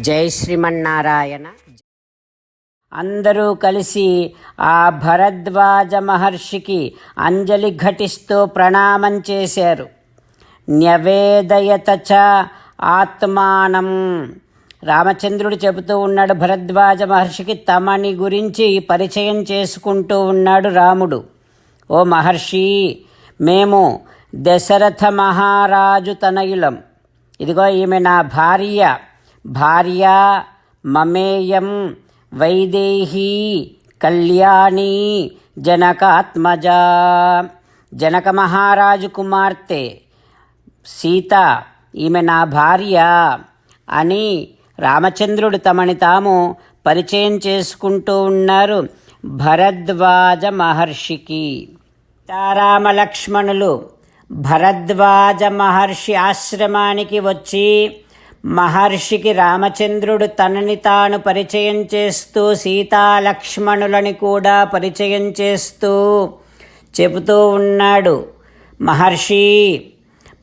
జై శ్రీమన్నారాయణ. అందరూ కలిసి ఆ భరద్వాజ మహర్షికి అంజలి ఘటిస్తూ ప్రణామం చేశారు. న్యవేదయత చ ఆత్మానం. రామచంద్రుడు చెబుతూ ఉన్నాడు భరద్వాజ మహర్షికి తమని గురించి పరిచయం చేసుకుంటూ ఉన్నాడు రాముడు. ఓ మహర్షి మేము దశరథ మహారాజు తనయులం ఇదిగో ఈమె నా భార్య. భార్య మమేయం వైదేహీ కళ్యాణి జనకాత్మజ. జనక మహారాజు కుమార్తె సీత ఈమె నా భార్య అని రామచంద్రుడు తమని తాము పరిచయం చేసుకుంటూ ఉన్నారు భరద్వాజ మహర్షికి. సీతారామలక్ష్మణులు భరద్వాజ మహర్షి ఆశ్రమానికి వచ్చి మహర్షికి రామచంద్రుడు తనని తాను పరిచయం చేస్తూ సీతా లక్ష్మణులని కూడా పరిచయం చేస్తూ చెబుతూ ఉన్నాడు. మహర్షి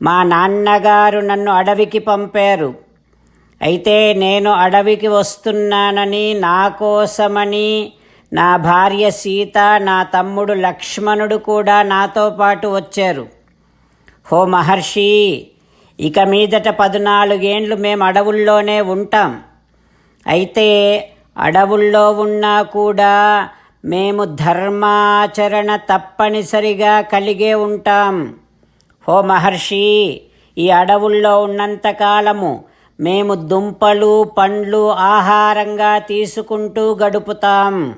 మా నాన్నగారు నన్ను అడవికి పంపారు. అయితే నేను అడవికి వస్తున్నానని నా కోసమని నా భార్య సీత నా తమ్ముడు లక్ష్మణుడు కూడా నాతో పాటు వచ్చారు. హో మహర్షి ఇక మీదట పద్నాలుగేండ్లు మేము అడవుల్లోనే ఉంటాం. అయితే అడవుల్లో ఉన్నా కూడా మేము ధర్మాచరణ తప్పనిసరిగా కలిగే ఉంటాం. హో మహర్షి ఈ అడవుల్లో ఉన్నంతకాలము మేము దుంపలు పండ్లు ఆహారంగా తీసుకుంటూ గడుపుతాం.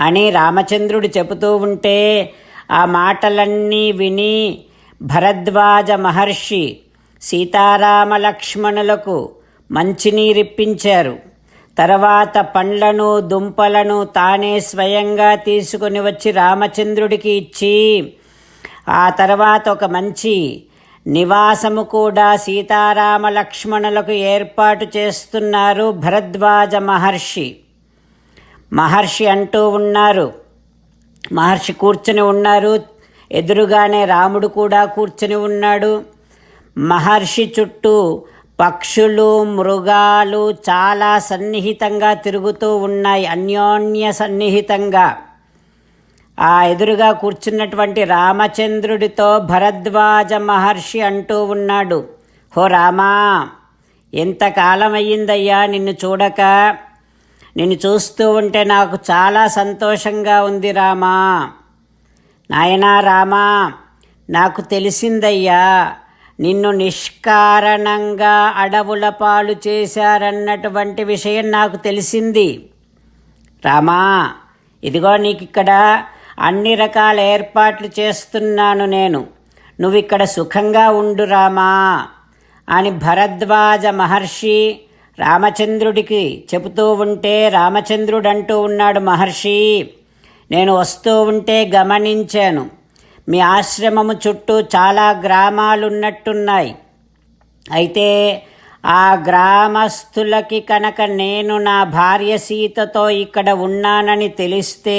అని రామచంద్రుడు చెబుతూ ఉంటే ఆ మాటలన్నీ విని భరద్వాజ మహర్షి సీతారామ లక్ష్మణులకు మంచినీరిప్పించారు. తర్వాత పండ్లను దుంపలను తానే స్వయంగా తీసుకుని వచ్చి రామచంద్రుడికి ఇచ్చి ఆ తర్వాత ఒక మంచి నివాసము కూడా సీతారామ లక్ష్మణులకు ఏర్పాటు చేస్తున్నారు భరద్వాజ మహర్షి మహర్షి అంటూ ఉన్నారు. మహర్షి కూర్చుని ఉన్నారు. ఎదురుగానే రాముడు కూడా కూర్చుని ఉన్నాడు. మహర్షి చుట్టూ పక్షులు మృగాలు చాలా సన్నిహితంగా తిరుగుతూ ఉన్నాయి అన్యోన్య సన్నిహితంగా. ఆ ఎదురుగా కూర్చున్నటువంటి రామచంద్రుడితో భరద్వాజ మహర్షి అంటూ ఉన్నాడు. హో రామా ఎంతకాలం అయ్యిందయ్యా నిన్ను చూడక? నిన్ను చూస్తూ ఉంటే నాకు చాలా సంతోషంగా ఉంది రామా. నాయనా రామా నాకు తెలిసిందయ్యా నిన్ను నిష్కారణంగా అడవుల పాలు చేశారన్నటువంటి విషయం నాకు తెలిసింది. రామా ఇదిగో నీకు ఇక్కడ అన్ని రకాల ఏర్పాట్లు చేస్తున్నాను నేను. నువ్వు ఇక్కడ సుఖంగా ఉండు రామా అని భరద్వాజ మహర్షి రామచంద్రుడికి చెబుతూ ఉంటే రామచంద్రుడు అంటూ ఉన్నాడు మహర్షి. నేను వస్తూ ఉంటే గమనించాను. మీ ఆశ్రమము చుట్టూ చాలా గ్రామాలున్నట్టున్నాయి. అయితే ఆ గ్రామస్తులకి కనుక నేను నా భార్య సీతతో ఇక్కడ ఉన్నానని తెలిస్తే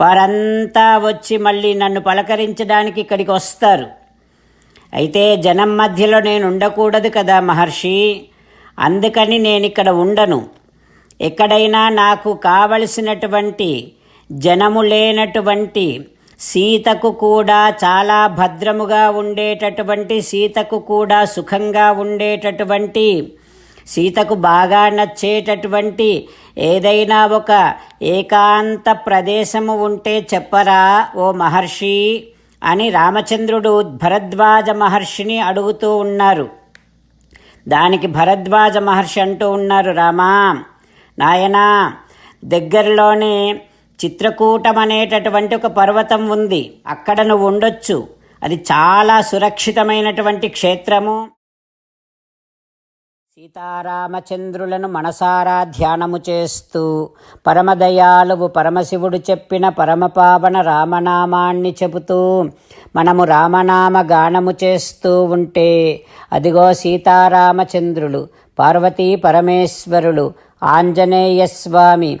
వారంతా వచ్చి మళ్ళీ నన్ను పలకరించడానికి ఇక్కడికి వస్తారు. అయితే జనం మధ్యలో నేను ఉండకూడదు కదా మహర్షి. అందుకని నేను ఇక్కడ ఉండను. ఎక్కడైనా నాకు కావలసినటువంటి జనము లేనటువంటి సీతకు కూడా చాలా భద్రముగా ఉండేటటువంటి సీతకు కూడా సుఖంగా ఉండేటటువంటి సీతకు బాగా నచ్చేటటువంటి ఏదైనా ఒక ఏకాంత ప్రదేశము ఉంటే చెప్పరా ఓ మహర్షి? అని రామచంద్రుడు భరద్వాజ మహర్షిని అడుగుతూ ఉన్నారు. దానికి భరద్వాజ మహర్షి అంటూ ఉన్నారు రామా నాయనా దగ్గరలోనే చిత్రకూటం అనేటటువంటి ఒక పర్వతం ఉంది. అక్కడ నువ్వు ఉండొచ్చు. అది చాలా సురక్షితమైనటువంటి క్షేత్రము. సీతారామచంద్రులను మనసారా ధ్యానము చేస్తూ పరమదయాలువు పరమశివుడు చెప్పిన పరమపావన రామనామాన్ని చెబుతూ మనము రామనామ గానము చేస్తూ ఉంటే అదిగో సీతారామచంద్రులు పార్వతీ పరమేశ్వరులు ఆంజనేయ స్వామి